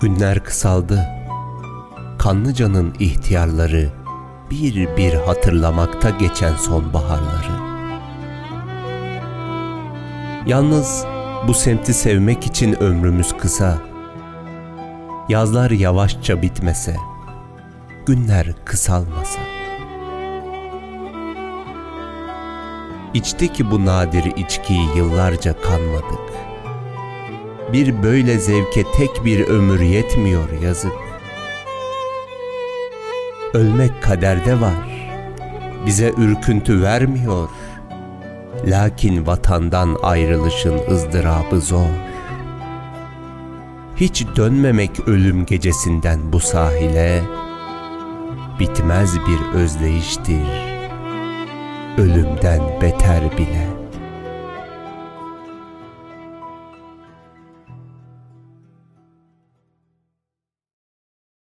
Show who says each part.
Speaker 1: Günler kısaldı. Kanlıca'nın ihtiyarları bir bir hatırlamakta geçen sonbaharları. Yalnız bu semti sevmek için ömrümüz kısa. Yazlar yavaşça bitmese, günler kısalmasa. İçti bu nadir içkiyi yıllarca kanmadık. Bir böyle zevke tek bir ömür yetmiyor yazık. Ölmek kaderde var. Bize ürküntü vermiyor. Lakin vatandan ayrılışın ızdırabı zor. Hiç dönmemek ölüm gecesinden bu sahile bitmez bir özdeyiştir. Ölümden beter bile.''